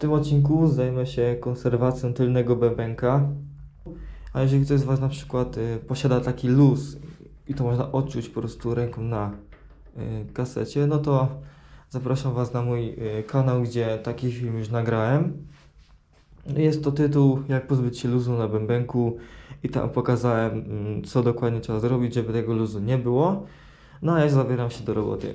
tym odcinku zajmę się konserwacją tylnego bębenka. A jeżeli ktoś z Was na przykład y, posiada taki luz i to można odczuć po prostu ręką na y, kasecie, no to zapraszam Was na mój y, kanał, gdzie taki film już nagrałem. Jest to tytuł Jak pozbyć się luzu na bębenku i tam pokazałem mm, co dokładnie trzeba zrobić, żeby tego luzu nie było. No a ja zabieram się do roboty.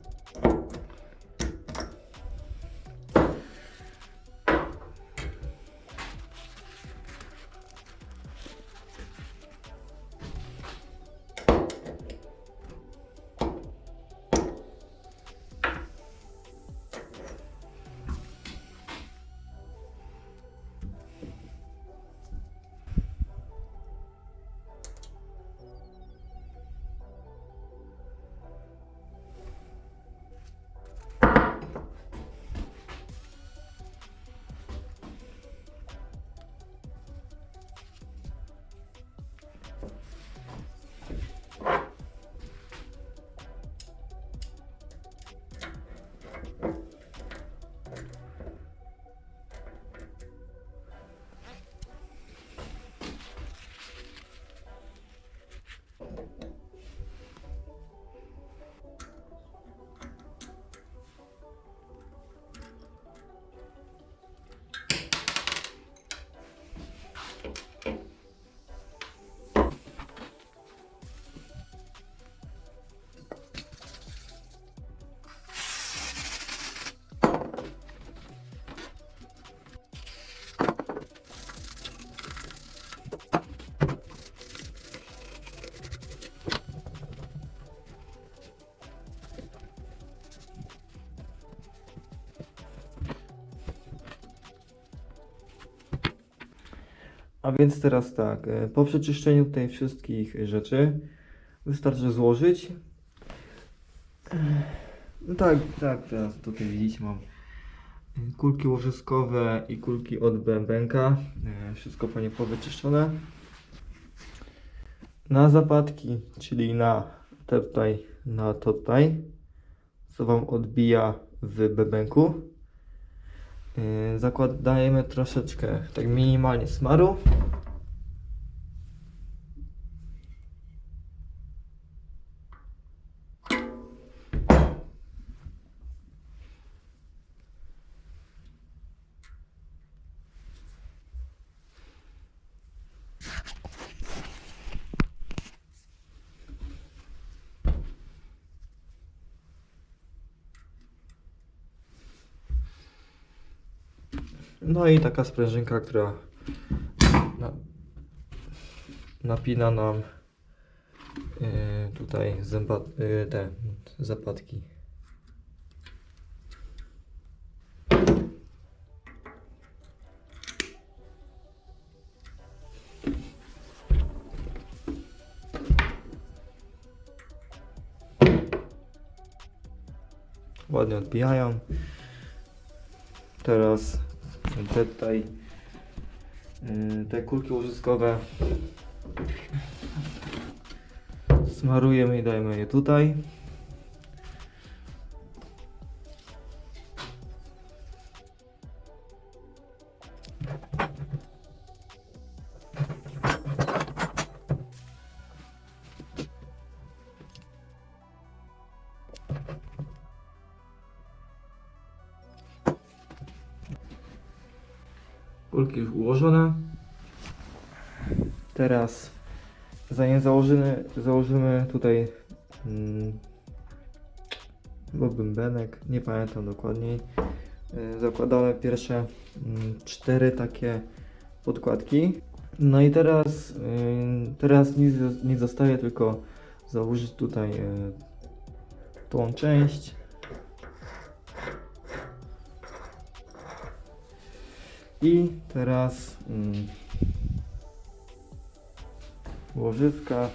A więc teraz tak, e, po przeczyszczeniu tutaj wszystkich rzeczy wystarczy złożyć. No tak, tak, teraz tutaj widzicie mam e, kulki łożyskowe i kulki od bębenka. E, Wszystko fajnie powyczyszczone. Na zapadki, czyli na tutaj, na tutaj, co Wam odbija w bębenku. Yy, Zakład dajemy troszeczkę, tak minimalnie smaru. No i taka sprężynka, która na, napina nam yy, tutaj zęba, yy, te zapadki. Ładnie odbijają. Teraz te tutaj yy, te kulki łożyskowe smarujemy i dajemy je tutaj. Kulki już ułożone. Teraz zanim założymy, założymy tutaj mm, chyba bębenek, nie pamiętam dokładniej. Y, Zakładamy pierwsze mm, cztery takie podkładki. No i teraz, y, teraz nic, nie zostaje, tylko założyć tutaj y, tą część. I teraz mm, łożyska.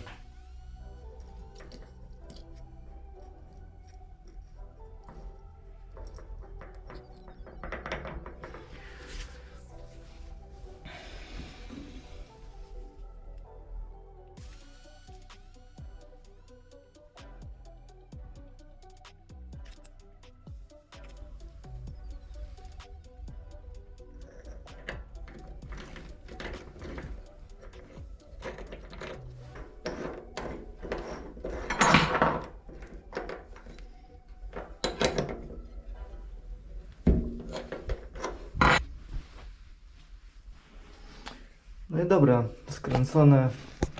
No i dobra, skręcone.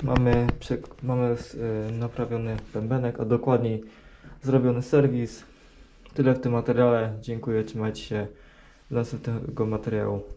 Mamy, mamy y, naprawiony bębenek, a dokładniej zrobiony serwis. Tyle w tym materiale. Dziękuję, trzymajcie się. Do następnego materiału.